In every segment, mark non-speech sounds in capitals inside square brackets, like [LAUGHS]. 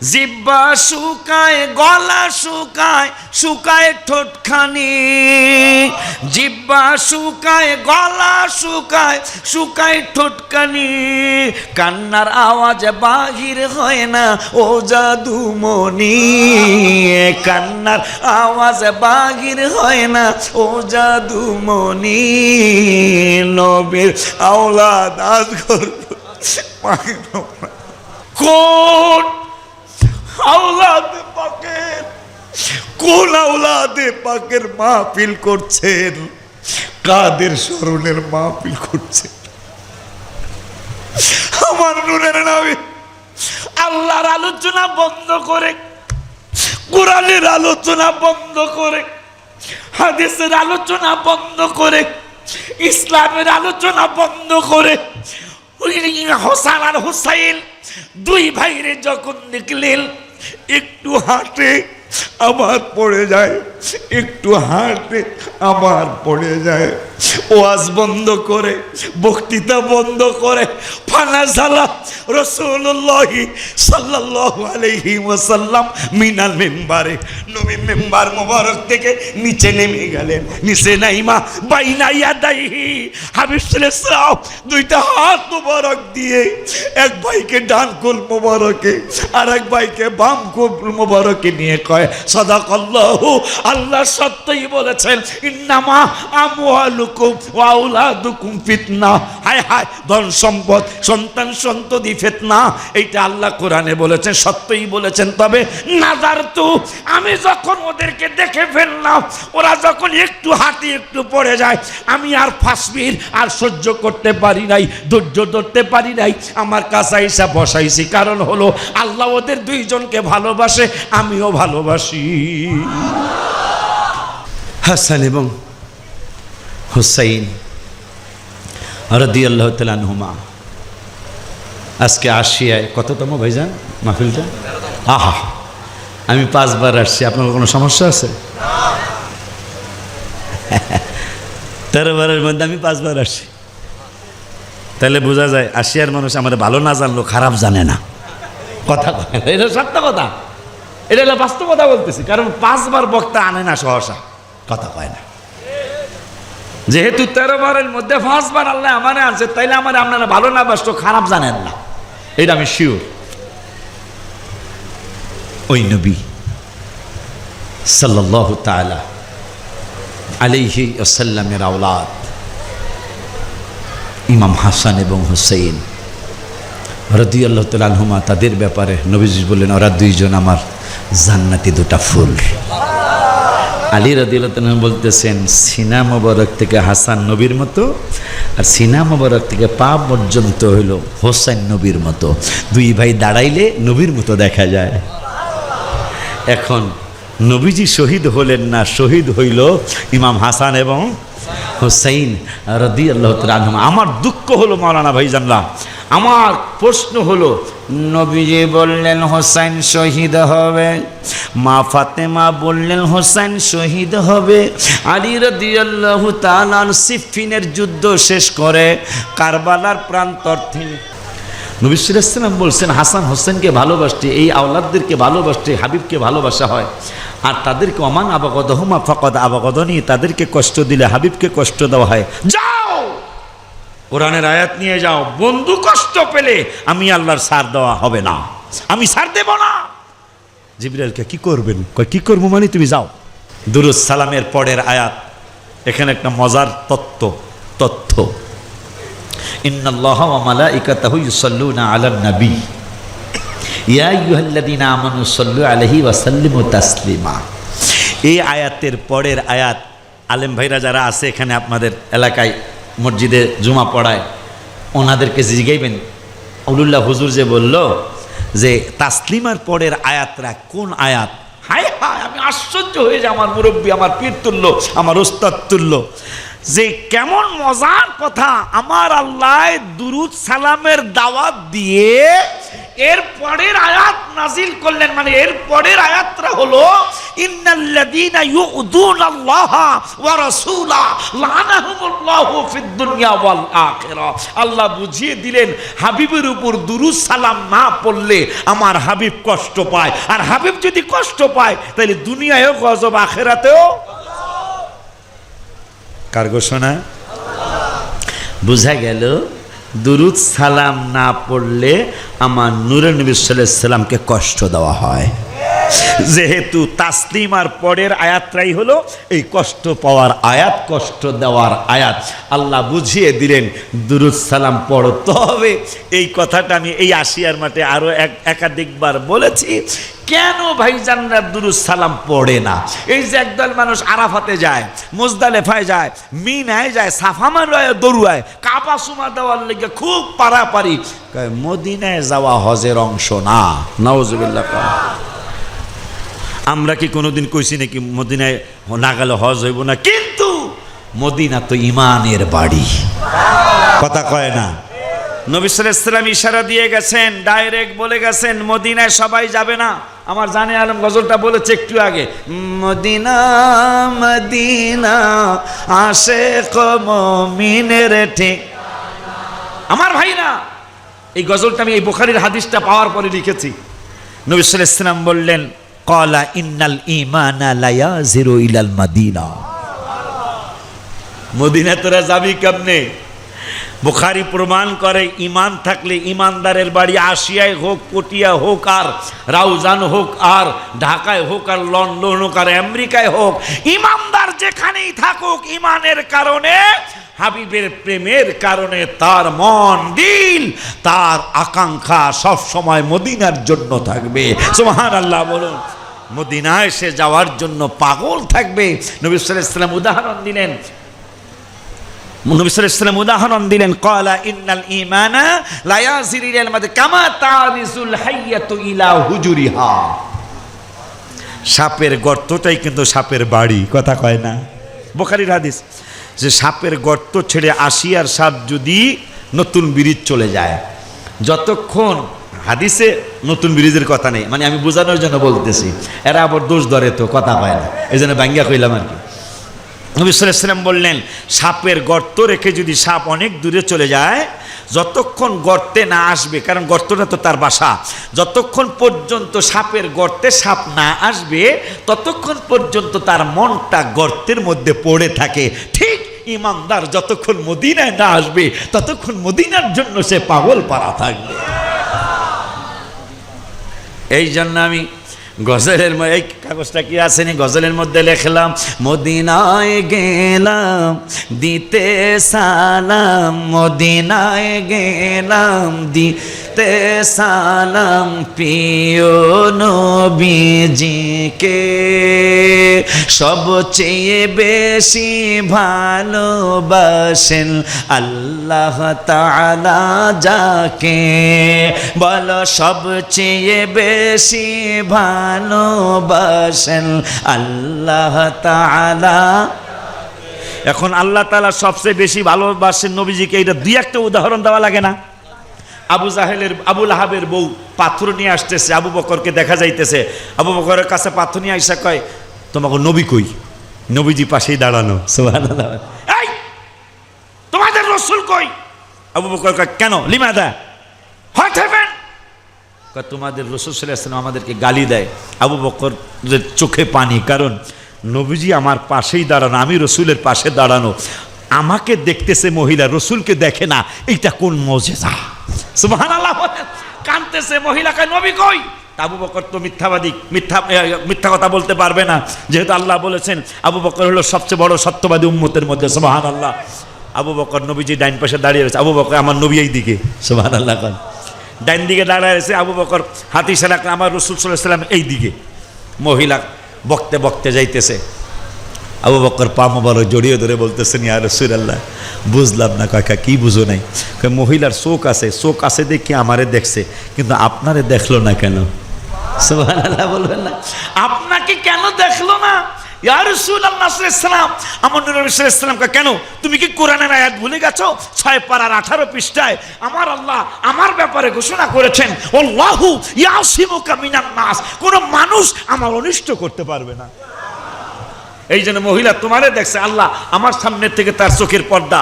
জিব্বা শুকায়, গলা শুকায় শুকায় ঠোঁটখানি। জিব্বা শুকায়, গলা শুকায় শুকায় ঠোঁটখানি। কান্নার আওয়াজ বাহির হয় না, ও জাদুমণি। কান্নার আওয়াজ বাহির হয় না, ও জাদুমণি। নবীর আওলাদ আজ করব কোন আওলাদে পাকের, কোন আওলাদে পাকের মাহফিল করছেন? কাদের স্মরণের মাহফিল করছেন? আমার নুনের নামে আল্লাহর আলোচনা বন্ধ করে, কোরআনের আলোচনা বন্ধ করে, হাদিসের আলোচনা বন্ধ করে, ইসলামের আলোচনা বন্ধ করে হোসান আর হুসাইন দুই ভাইরে যখন দেখলেন একটু হাঁটে আবার পড়ে যায়। একটু হাঁটে, আবার পড়ে যায়। ওয়াজ বন্ধ করে, বক্তৃতা বন্ধ করে নিচে নেমে গেলেন। নিচে নাইমা দুইটা হাত মোবারক দিয়ে, এক ভাইকে ডান মোবারকে আর এক ভাইকে বাম কুল মোবারকে নিয়ে কয়, সদাকল্লাহ আল্লাহ সত্যই বলেছেন, ইন্নামা আমওয়ালুকুম ওয়া আওলাদুকুম ফিতনা। হায় হায়, ধন সম্পদ, সন্তান সন্ততি, ফিতনা, এইটা আল্লাহ কোরআনে বলেছেন, সত্যই বলেছেন। তবে নাজার তো আমি যখন ওদেরকে দেখে ফেললাম, ওরা যখন একটু হাতি একটু পড়ে যায়, আমি আর ফাসবির আর সহ্য করতে পারি নাই, ধৈর্য ধরতে পারি নাই, আমার কাছে এসে বসাইছি। কারণ হলো, আল্লাহ ওদের দুইজনকে ভালোবাসে, আমিও ভালোবাসি। হাসান এবং হুসাইন রদি আল্লাহ তালুমা আজকে আসিয়ায় কততম ভাইজান মাহফিলটা? আহা, আমি পাঁচবার আসছি, আপনার কোনো সমস্যা আছে? তেরো বারের মধ্যে আমি পাঁচবার আসছি। তাহলে বোঝা যায়, আসিয়ার মানুষ আমার ভালো না জানলো খারাপ জানে না। কথা। এটা সত্য কথা। এটা হলো বাস্তব কথা বলতেছি, কারণ পাঁচবার বক্তা আনে না সহসা। কথা কয় না। যেহেতু তেরো বারের মধ্যে পাঁচবার আল্লাহ আমারে আনছে তাইলে আমার আপনারা ভালো না বাসতো খারাপ জানেন না। এটা আমি শিওর ওই নবী সাল্লাহ তালা আলিহি আসাল্লামের আওলাদ ইমাম হাসান এবং হুসেইন রদি আল্লাহ তালহুমা তাদের ব্যাপারে নবীজি বললেন ওরা দুইজন আমার জান্নাতি দুটা ফুল। আলী রদিল্লাহ বলতেছেন, সিনা মোবারক থেকে হাসান নবীর মতো আর সিনা মোবারক থেকে পা পর্যন্ত হইল হোসেন নবীর মতো। দুই ভাই দাঁড়াইলে নবীর মতো দেখা যায়। এখন নবীজি শহীদ হলেন না, শহীদ হইল ইমাম হাসান এবং হোসাইন রদি আল্লাহ আমার দুঃখ হলো মৌলানা ভাই জানলাম আমার প্রশ্ন হলো নবীজি বললেন হোসাইন শহীদ হবে। মা ফাতেমা বললেন হোসাইন শহীদ হবে। আলী রদি আল্লাহ তালান সিফিনের যুদ্ধ শেষ করে কারবালার প্রান্তর থেকে নবিসাম বলছেন হাসান হোসেনকে ভালোবাসতে এই আওলাদদেরকে ভালোবাসতে হাবিবকে ভালোবাসা হয়। আর তাদেরকে অমান আবাগত হুমা ফকদ আবাগদনি তাদেরকে কষ্ট দিলে হাবিবকে কষ্ট দেওয়া হয়। যাও কোরআনের আয়াত নিয়ে যাও। বন্ধু কষ্ট পেলে আমি আল্লাহর সার দেওয়া হবে না। আমি সার দেব না। জিবরাইলকে কি করবেন? কি করব মানে তুমি যাও। দুরুজ সালামের পরের আয়াত। এখানে একটা মজার তত্ত্ব, তথ্য। ইয়া এই আয়াতের পরের আয়াত, আলেম ভাইরা যারা আছে এখানে আপনাদের এলাকায় মসজিদে জুমা পড়ায়, ওনাদেরকে জিগাইবেন উলুল্লাহ হুজুর যে বলল যে, তাসলিমার পরের আয়াতরা কোন আয়াত? হায় হায়, আমি আশ্চর্য হয়ে যে আমার মুরব্বী, আমার পীর তুল্য, আমার ওস্তাদ তুল্য। যে কেমন মজার কথা, আমার আল্লাহ দুরুদ সালামের দাওয়াত দিয়ে এর পরের আয়াত নাজিল করলেন মানে এর পরের আয়াতটা হলো ইন্নাল্লাযীনা ইউযুনাল্লাহা ওয়া রাসূলা লানাহুমুল্লাহু ফিদ দুনিয়া ওয়াল আখিরা. আল্লাহ বুঝিয়ে দিলেন হাবিবের উপর দুরুদ সালাম না পড়লে আমার হাবিব কষ্ট পায়। আর হাবিব যদি কষ্ট পায় তাহলে দুনিয়ায়ও গজব আখেরাতেও কার ঘোষণা? বোঝা গেল? দুরুদ সালাম না পড়লে আমার নূরে নবী সাল্লামকে কষ্ট দেওয়া হয়। [LAUGHS] যেহেতু তাসলিম আর পরের আয়াতটাই হলো এই কষ্ট পাওয়ার আয়াত, কষ্ট দেওয়ার আয়াত। আল্লাহ বুঝিয়ে দিলেন, দুরুদ সালাম পড়তে হবে, এই কথাটা আমি এই আশিয়ার মাঠে আরও এক, একাধিকবার বলেছি। কেন ভাইজানরা দুরুদ সালাম পড়ে না? এই যে একদল মানুষ আরাফাতে যায়, মুজদালেফায় যায়, মিনায় যায় সাফামার দরুয়ায় কাপা সুমা দেওয়ার লেগে খুব পারাপারি। মদিনায় যাওয়া হজের অংশ না। নওয়াজুবিল্লাহ আমরা কি কোনোদিন কইছি নাকি মদিনায় না গেলে হজ হইব না? কিন্তু মদিনা তো ইমানের বাড়ি। কথা কয় না। নবিসাম ইশারা দিয়ে গেছেন, ডাইরেক্ট বলে গেছেন, মদিনায় সবাই যাবে না। আমার জানে আলম গজলটা বলেছে একটু আগে। মদিনা মদিনা আসে কমিনের ঠিক। আমার ভাই না এই গজলটা আমি এই বোখারির হাদিসটা পাওয়ার পরে লিখেছি। নবী সাল্লাল্লাহু আলাইহি সাল্লাম বললেন কলা ইন্নাল ইমানা লায়াজিরু ইলাল মাদিনা। মদিনা তোরা যাবি কেমনে? বুখারি প্রমাণ করে ইমান থাকলে ইমানদারের বাড়ি আসিয়ায় হোক পটিয়া হোক আর, রাউজান হোক আর, ঢাকায় হোক আর, লন্ডন হোক আর, আমেরিকায় হোক ইমানদার যেখানেই থাকুক ইমানের কারণে, হাবিবের প্রেমের কারণে তার মন দিল, তার আকাঙ্ক্ষা সব সময় মদিনার জন্য থাকবে। সুবহান আল্লাহ বলুন। মদিনায় সে যাওয়ার জন্য পাগল থাকবে। নবী সাল্লাম উদাহরণ দিলেন। নবী উদাহরণ দিলেন কলা ইলা সাপের গর্তটাই কিন্তু সাপের বাড়ি, কথা কয় না। বোখারির হাদিস, যে সাপের গর্ত ছেড়ে আসিয়ার সাপ যদি নতুন ব্রিজ চলে যায়, যতক্ষণ হাদিসে নতুন ব্রিজের কথা নেই। মানে আমি বোঝানোর জন্য বলতেছি। এরা আবার দোষ ধরে তো, কথা পায় না। এই জন্য ব্যাঙ্গা কইলাম আর কি। নবী সাল্লাম বললেন, সাপের গর্ত রেখে যদি সাপ অনেক দূরে চলে যায়, যতক্ষণ গর্তে না আসবে, কারণ গর্তটা তো তার বাসা, যতক্ষণ পর্যন্ত সাপের গর্তে সাপ না আসবে, ততক্ষণ পর্যন্ত তার মনটা গর্তের মধ্যে পড়ে থাকে। ঠিক ইমানদার যতক্ষণ মদিনায় না আসবে, ততক্ষণ মদিনার জন্য সে পাগল পারা থাকবে। এই জন্য আমি গজলের এই কাগজটা কি আসেনি গজলের মধ্যে লেখলাম, মদিনায় গেলাম, দিতে সালাম, মদিনায় গেলাম দিতে সালাম প্রিয় নবীজিকে। সবচেয়ে বেশি ভালোবাসেন আল্লাহ তাআলা যাকে। বলো, সবচেয়ে বেশি ভালোবাসেন আল্লাহ তাআলা। এখন আল্লাহ তাআলা সবচেয়ে বেশি ভালোবাসেন নবীজিকে, এটা দুই একটা উদাহরণ দেওয়া লাগে না। আবু জাহেলের আবুল আহাবের বউ পাথর নিয়ে আসতেছে, আবু বকরকে দেখা যাইতেছে। আবু বকরের কাছে পাথর নিয়ে আইসা কয়, তোমাকে নবী কই? নবীজি পাশেই দাঁড়ানো। এই, তোমাদের রসুল কই? আবু বকর কয়, কেন? লিমাদা? হ্যাপেন তোমাদের রসুল সাল্লাম আমাদেরকে গালি দেয়। আবু বকর চোখে পানি, কারণ নবীজি আমার পাশেই দাঁড়ানো, আমি রসুলের পাশে দাঁড়ানো। আমাকে দেখতেছে মহিলা, রসুলকে দেখে না, এইটা কোন মজেজা? সুবহান আল্লাহ কানতেছে, মহিলা কয়, নবী কই? আবু বকর তো মিথ্যাবাদী, মিথ্যা মিথ্যা কথা বলতে পারবে না। যেহেতু আল্লাহ বলেছেন, আবু বকর হলো সবচেয়ে বড় সত্যবাদী উম্মতের মধ্যে সুবহান আল্লাহ আবু বকর নবীজি ডাইন পাশে দাঁড়িয়ে রয়েছে। আবু বকর আমার নবী এই দিকে সুবহান আল্লাহ কন। ডাইন দিকে দাঁড়ায় আছে আবু বকর হাতি সারা আমার রসুল সাল্লাহ সাল্লাম এই দিকে। মহিলা বকতে বকতে যাইতেছে। আবু বকর পা মোবারক জড়িয়ে ধরে বলতেছেন, ইয়া রসুল আল্লাহ বুঝলাম না কাকা কি বুঝো নাই? মহিলার চোখ আছে চোখ আছে দেখে আমারে দেখছে, কিন্তু আপনারে দেখল না কেন? সুবহানাল্লাহ বলবেন না। আপনাকে কেন দেখল না? কেন? তুমি কি কোরআনের ভুলে গেছো? ছয় আঠারো পৃষ্ঠায় আমার আল্লাহ আমার ব্যাপারে ঘোষণা করেছেন, আল্লাহু নাস। কোন মানুষ আমার অনিষ্ট করতে পারবে না। এই জন্য মহিলা তোমারে দেখছে, আল্লাহ আমার সামনের থেকে তার চোখের পর্দা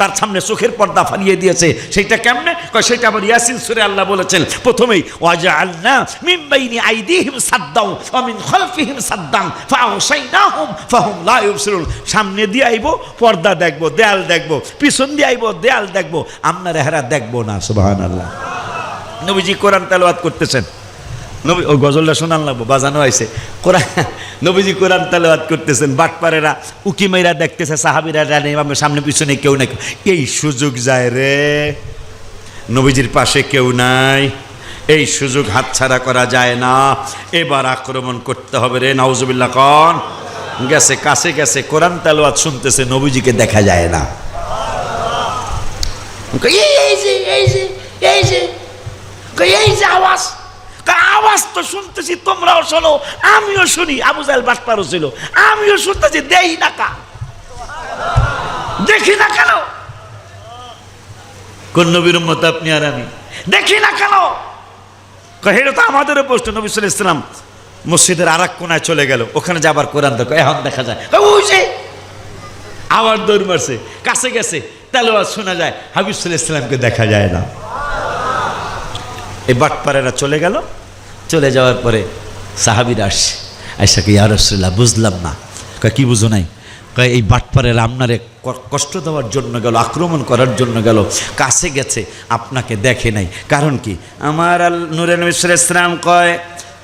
তার সামনে চোখের পর্দা ফালিয়ে দিয়েছে। সেইটা কেমনে? সেটা আবার ইয়াসিন সুরে আল্লাহ বলেছেন, প্রথমেই ওয়াজা আল্লাহ মিন বাইনি আইদিহিম সাদ্দাও ওয়া মিন খালফিহিম সাদ্দান ফাআসাইনাহুম ফাহুম লা ইউবসিরুন। সামনে দিয়ে আইবো, পর্দা দেখব, দেয়াল দেখব, পিছন দিয়ে আইবো, দেয়াল দেখব আমরা হেরা দেখব না, সুবহানাল্লাহ। নবীজি কোরআন তেলাওয়াত করতেছেন। নবী ওই গজলটা শোনান লাগবো, বাজানো হয়েছে। কোরআন, নবীজি কোরআন তালাওয়াত করতেছেন, বাটপারেরা উকি মাইরা দেখতেছে, সাহাবিরা জানে আমার সামনে পিছনে কেউ নাই। এই সুযোগ যায় রে। নবীজির পাশে কেউ নাই। এই সুযোগ হাতছাড়া করা যায় না। এবার আক্রমণ করতে হবে রে, নাউজুবিল্লাহ কন। গেছে, কাছে গেছে, কোরআন তালাওয়াত শুনতেছে, নবীজিকে দেখা যায় না। এই যে এই যে এই যে এই যে, আওয়াজ। কই আওয়াজ তো শুনতেছি তোমরাও শোনো আমিও শুনি। আবু জাহেল বাটপারও ছিল। আমিও শুনতেছি দেই না কা। দেখি না কেন? কোন নবীর উম্মত আপনি আর আমি? দেখি না কেন? এটা তো আমাদেরও প্রশ্ন নবী আলাইহি ইসলাম মসজিদের আর কোনায় চলে গেল। ওখানে যাবার কোরআন দেখো এখন দেখা যায়। ওই যে আবার দৌড় মারছে কাছে গেছে তেলোয়ার শোনা যায় হাবিব সাল্লাহ ইসলামকে দেখা যায় না। এই বাটপাড়েরা চলে গেল। চলে যাওয়ার পরে সাহাবিরা আসছে। আইসাকে ইয়া রসুল্লাহ বুঝলাম না। কয়, কি বুঝো নাই? কয়, এই বাটপাড়ের আপনারে কষ্ট দেওয়ার জন্য গেল, আক্রমণ করার জন্য গেল, কাছে গেছে, আপনাকে দেখে নাই। কারণ কি? আমার আল নুরেন ইসলাম কয়,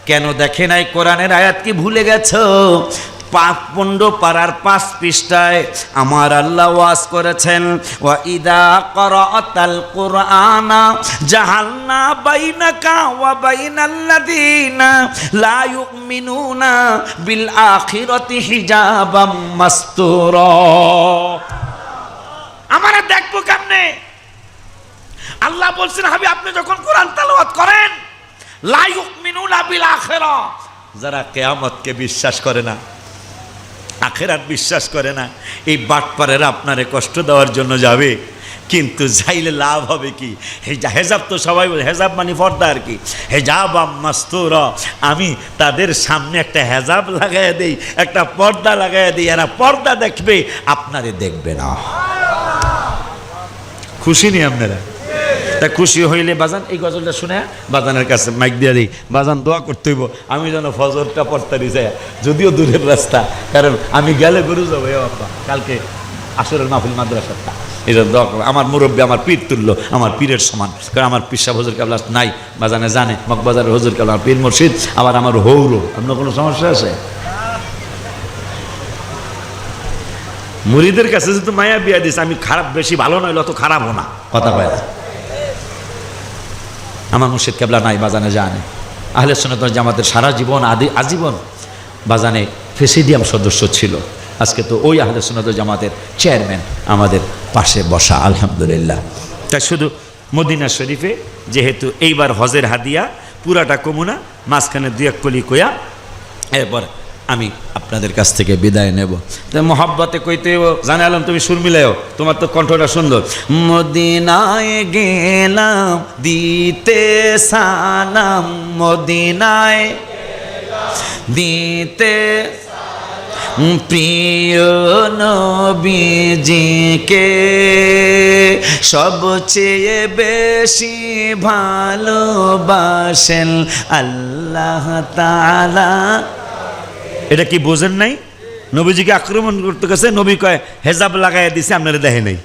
কেন দেখে নাই কোরআনের আয়াত কি ভুলে গেছো? পাঁচ পনেরো পাড়ার পাঁচ পৃষ্ঠায় আমার আল্লাহ ওয়াজ করেছেন, ওয়া ইদা কর করাতাল কোরআনা জাহালনা বাইনাকা ওয়া বাইনাল্লাযিনা লা ইউমিনুনা বিল আখিরাতি হিজাবাম মাসতুরা। আমারে দেখব কেমনে? আল্লাহ বলছেন হাবি আপনি যখন কোরআন তেলাওয়াত করেন, লা ইউমিনুনা বিল আখিরা যারা কিয়ামতকে বিশ্বাস করে না। আখেরাত বিশ্বাস করে না। এই বাটপারেরা আপনারে কষ্ট দেওয়ার জন্য যাবে। কিন্তু যাইলে লাভ হবে কি? হেজা হেজাব তো সবাই বলে, হেজাব মানে পর্দা আর কি। হেজাব মাস্তুর আমি তাদের সামনে একটা হেজাব লাগাই দেই, একটা পর্দা লাগাই দিই। এরা পর্দা দেখবে, আপনারে দেখবে না। খুশি নি আপনারা? তা খুশি হইলে বাজান, এই গজলটা শুনে বাজানের কাছে মাইক দিয়ে দিই, বাজান, দোয়া করতে হইব, আমি যেন ফজরটা পড়তারি যাই যদিও দূরের রাস্তা, কারণ আমি গেলে গরু যাব, এ বাপ্পা, কালকে আসরের মাহফিল মাদ্রাসাটা এটা দোয়া করো। আমার মুরব্বী আমার পীর তুললো আমার পীরের সমান, কারণ আমার পিসা হজুর কাবলা নাই, বাজানে জানে, মগবাজারের হজুর কাবলা পীর মুর্শিদ, আবার আমার হৌরো, আপনার কোনো সমস্যা আছে মুরিদের কাছে যদি মায়া বিয়া দিস আমি খারাপ বেশি ভালো নয় অত খারাপও না, কথা না। আমার মুর্শিদ কেবলা নাই, বাজানে জানে। আহলে সনাতন জামাতের সারা জীবন, আদি আজীবন বাজানে প্রেসিডিয়াম সদস্য ছিল। আজকে তো ওই আহলে সোনাত জামাতের চেয়ারম্যান আমাদের পাশে বসা, আলহামদুলিল্লাহ। তাই শুধু মদিনা শরীফে, যেহেতু এইবার হজের হাদিয়া, পুরাটা কমুনা, মাঝখানে দুই এক কলি কোয়া এরপর আমি আপনাদের কাছ থেকে বিদায় নেব। মোহাব্বতে কইতে জানালাম তুমি সুর তোমার তো কণ্ঠটা সুন্দর। মদিনায় গেলাম, দিতে সালাম, মদিনায় দিতে প্রিয় নবীজিকে সবচেয়ে বেশি ভালোবাসেন আল্লাহ তাআলা। এটা কি বোঝেন নাই? নবীজিকে আক্রমণ করতে গেছে, নবী কয়, হেজাব লাগাই দিছে, আপনারা দেখে নাই।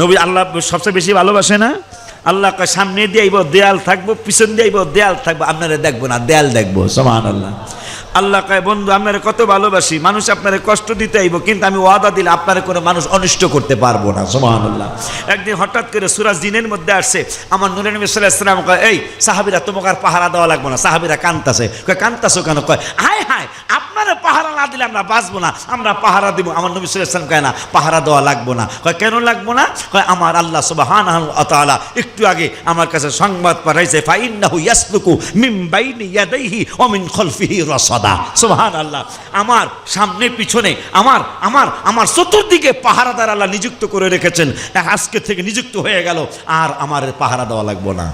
নবী আল্লাহ সবচেয়ে বেশি ভালোবাসে না? আল্লাহ কয়, সামনে দিয়ে আইব, দেয়াল থাকব, পিছন দিয়ে আইব, দেয়াল থাকব, আপনারা দেখব না, দেয়াল দেখব সমান আল্লাহ আল্লাহ কয়, বন্ধু, আপনারা কত ভালোবাসি। মানুষ আপনার কষ্ট দিতে আইব, কিন্তু আমি ওয়াদা দিলে আপনার কোনো মানুষ অনিষ্ট করতে পারব না। সোহান আল্লাহ একদিন হঠাৎ করে সুরাজ দিনের মধ্যে আসছে, আমার নুরেন ইসলাম কয়, এই সাহাবিরা তোমাকে আর পাহারা দেওয়া লাগবে না, সাহাবিরা কান্তাসে কয় কান্তাসো কেন? কয়, হায় হায় পাহারা না দিলে আমরা বাঁচবো না আমরা পাহারা দিব। আমার নবী সাল্লাম কয় না পাহারা দেওয়া লাগবো না। কয় কেন লাগবো না? কয় আমার আল্লাহ সুবাহান তাআলা একটু আগে আমার কাছে সংবাদ পাঠাইছে ফাইন্নাহু ইয়াসলুকু মিন বাইনি ইয়াদাইহি ওয়া মিন খলফিহি রাসাদা। সুবহান আল্লাহ আমার সামনে পিছনে আমার আমার আমার চতুর্দিকে পাহারাদার আল্লাহ নিযুক্ত করে রেখেছেন। আজকে থেকে নিযুক্ত হয়ে গেল আর আমার পাহারা দেওয়া লাগবো না।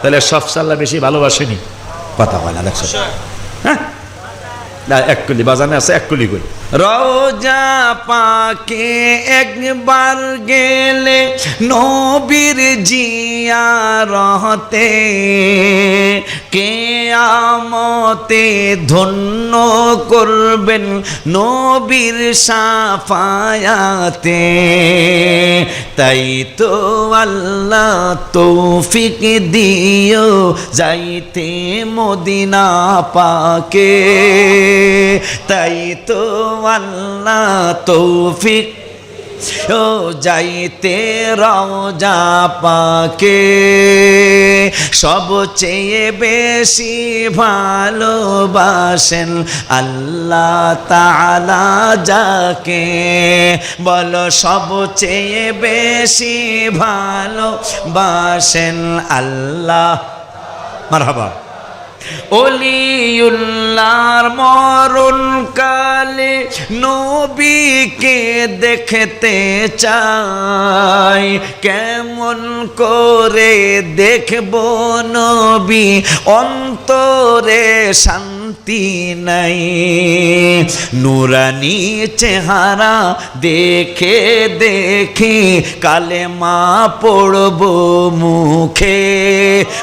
তাহলে সব সাল্লাহ বেশি ভালোবাসেনি? কথা হয় না দেখছ? হ্যাঁ? এক কুলি বাজানে আছে এক কুলি করি। রোজা পাকে একবার গেলে নবীর জিয়া রহতে কে আমতে ধন্য করবেন নবীর সাফায়াতে। তাই তো আল্লাহ তৌফিক দিও যাইতে মদিনা পাকে। তাই তো আল্লাহ তৌফিক ও যাইতে রওজা পাকে, সবচেয়ে বেশি ভালোবাসেন আল্লাহ তালা যাকে। বলো, সবচেয়ে বেশি ভালোবাসেন আল্লাহ। মারহাবা। অলিউল্লাহর মরণ কালে নবীকে দেখতে চাই। কেমন করে দেখব নবী অন্তরে শান্তি নাই। নুরানি চেহারা দেখে দেখে কালে মা পড়ব মুখে।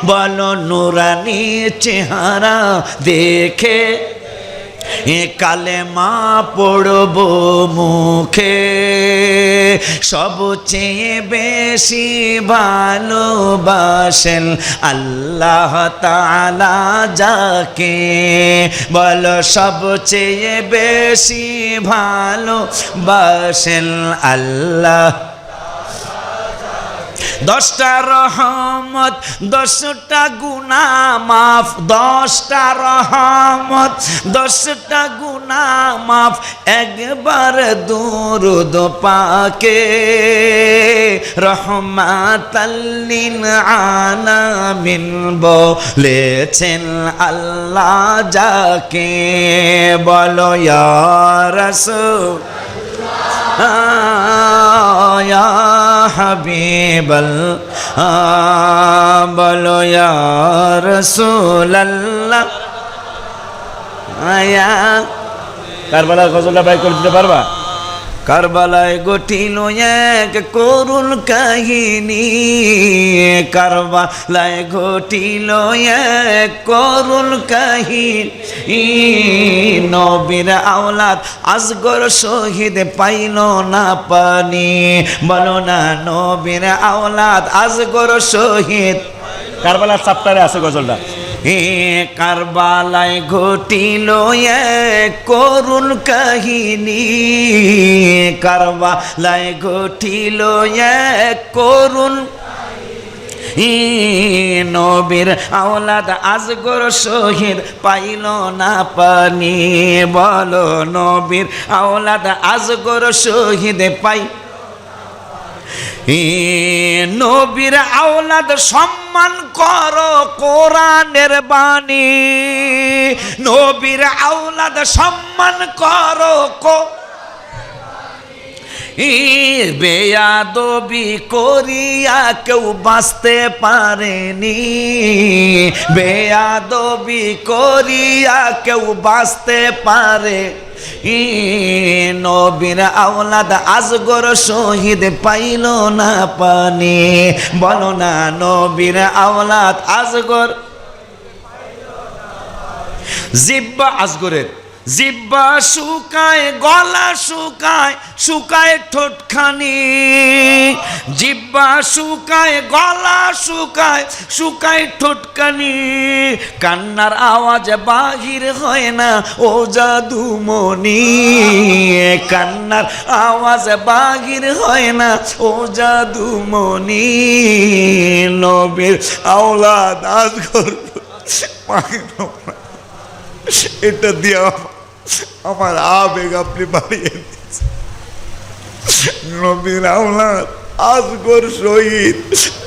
বলো নুরানি চেহারা দেখে এ কালেমা পড়ব মুখে। সবচেয়ে বেশি ভালোবাসেন আল্লাহ তাআলা যাকে। বল সবচেয়ে বেশি ভালোবাসেন আল্লাহ দশটা রহমত, দশটা গুণা মাফ, দশটা রহমত, দশটা গুণা মাফ, একবার দুরুদ পাকে। রহমাতাল্লিন আলামিন বলেছেন আল্লাহ যাকে বলো, ইয়া রাসূল। ইয়া হাবিবাল বলো ইয়া রসুলাল্লাহ। আয়া কারবালার গজলটা ভাই করে দিতে পারবা? কারবালায় গঠিল এক করুণ কাহিনী। কারবালায় ঘটিল এক করুণ কাহিনী। নবীর আওলাদ আজগর শহীদ পাইল না পানি। বলো না, নবীর আওলাদ আজগর শহীদ। কারবালার চাপ্টারে আছে গজলটা। এ কারবালায় ঘটিল করুণ কাহিনী। কারবালায় ঘটিল করুণ নবীর আওলাদ আজগর শহীদ পাইল না পানি। বলো নবীর আওলাদ আজগর শহীদ পাই নবীর আওলাদ সম্মান করো কোরআনের বাণী। নবীর আওলাদ সম্মান করো কো বেয়াদবি করিয়া কেউ বাঁচতে পারেনি। বেয়াদবি করিয়া কেউ বাঁচতে পারে। নবীর আওলাদ আজগর শহীদ পাইল না পানি। বলো না নবীর আওলাদ আজগর। জিব্বা আজগরের জিব্বা শুকায়, গলা শুকায় শুকায় ঠোঁটখানি। জিব্বা শুকায়, গলা শুকায় শুকায় ঠোঁটখানি। কান্নার আওয়াজ বাহির হয় না, ও জাদুমণি। কান্নার আওয়াজ বাহির হয় না, ও জাদুমণি। নবীর আওলাদ আজগর। এটা দিয়া আমার আবেগ আপনি বাড়িয়ে দিয়েছেন। নবীর আওলাদ আজগর শহীদ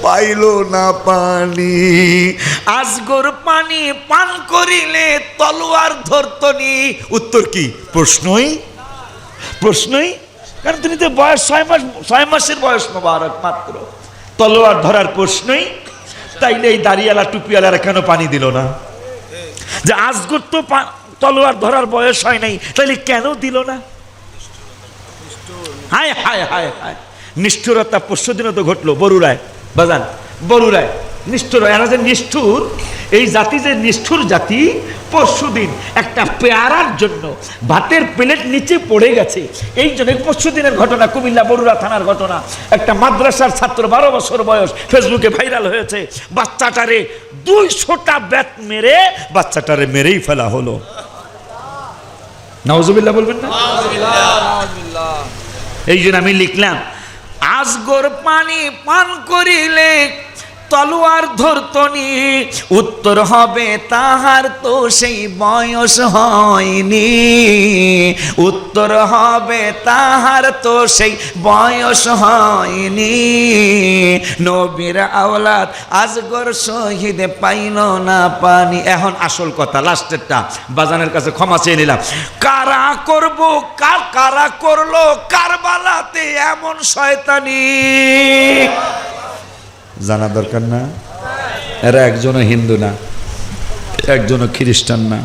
পাইল না পানি। আজগর পানি পান করিলে তলোয়ার ধরতনি। উত্তর কি? প্রশ্নই? প্রশ্নই? কারণ তিনি তো বয়স ছয় মাস ছয় মাসের বয়স মোবারক মাত্র। তলোয়ার ধরার প্রশ্নই? তাইলে এই দাড়িয়ালা টুপিওয়ালারা কেন পানি দিল না? যে আজগুর তো তলোয়ার ধরার বয়স হয় নাই। তাহলে কেন দিল না? হায় হায় হায় হায়। নিষ্ঠুরতা পরশু দিনও তো ঘটলো বরুরায় বাজান বরুরায় নিষ্ঠুর, এরা যে নিষ্ঠুর, এই জাতি যে নিষ্ঠুর জাতি, পরশুদিন একটা পেয়ারার জন্য ভাতের প্লেট নিচে পড়ে গেছে। এই জন্য পরশু দিনের ঘটনা, কুমিল্লা বরুরা থানার ঘটনা। একটা মাদ্রাসার ছাত্র বারো বছর বয়স, ফেসবুকে ভাইরাল হয়েছে, বাচ্চাটারে দুইশোটা ব্যাট মেরে, বাচ্চাটারে মেরেই ফেলা হলো। নওয়াজুবিল্লাহ বলবেন না? এই জন্য আমি লিখলাম, আজগর পানি পান করিলে তলোয়ার ধরতনি উত্তর হবে তাহার তো সেই বয়স হয়নি। উত্তর হবে তাহার তো সেই বয়স হয়নি। নবীর আওলাদ আজগর শহীদ পাইল না পানি। এখন আসল কথা, লাস্টেরটা, বাজানের কাছে ক্ষমা চেয়ে নিলাম। কারা করব, কার কারা করল, কারবালাতে এমন শয়তানি? জানা দরকার না। এরা একজনও হিন্দু না, একজনও খ্রিস্টান না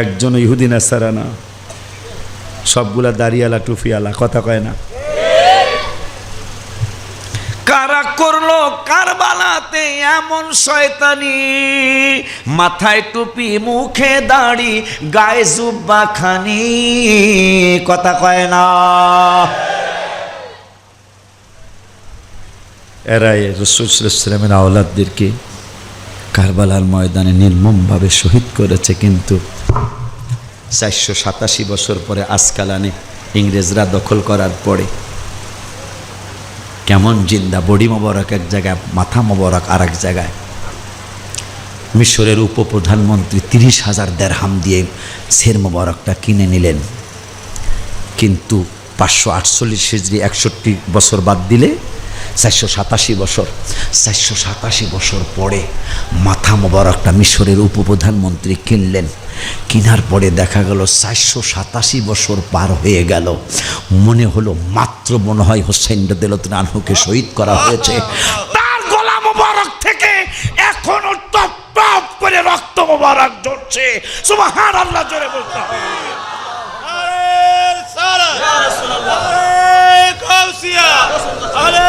একজন ইহুদি নাসারা না। সবগুলা দাড়িয়ালা টুফিয়ালা কথা কয় না। কারা করল কারবালাতে এমন শয়তানি? মাথায় টুপি, মুখে দাড়ি, গায়ে জুব্বা খানি, কথা কয় না। এরাই রসুলামের আওলাদদেরকে কারবালার ময়দানে নির্মমভাবে শহীদ করেছে। কিন্তু চারশো সাতাশি বছর পরে আজকালানে ইংরেজরা দখল করার পরে কেমন জিন্দা, বডি মোবারক এক জায়গায়, মাথা মোবারক আর এক জায়গায়। মিশরের উপপ্রধানমন্ত্রী তিরিশ হাজার দেড়হাম দিয়ে সের মোবারকটা কিনে নিলেন। কিন্তু পাঁচশো আটচল্লিশ হিজড়ি একষট্টি বছর বাদ দিলে চারশো সাতাশি বছর চারশো সাতাশি বছর পরে মাথা মোবারকটা মিশরের উপপ্রধানমন্ত্রী কিনলেন। কেনার পরে দেখা গেল চারশো সাতাশি বছর পার হয়ে গেল। মনে হলো মাত্র মনে হয় হোসেন রদেলতুন আনহুকে শহীদ করা হয়েছে। তার গলা মোবারক থেকে এখনও টপ টপ করে রক্ত মোবারক ঝরছে। সুবহান আল্লাহ জোরে বলতে হবে সারা কাউসিয়া আলে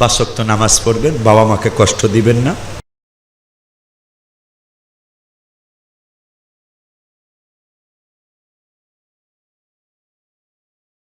পাঁচক্ত নামাজ পড়বেন বাবা মাকে কষ্ট দিবেন না।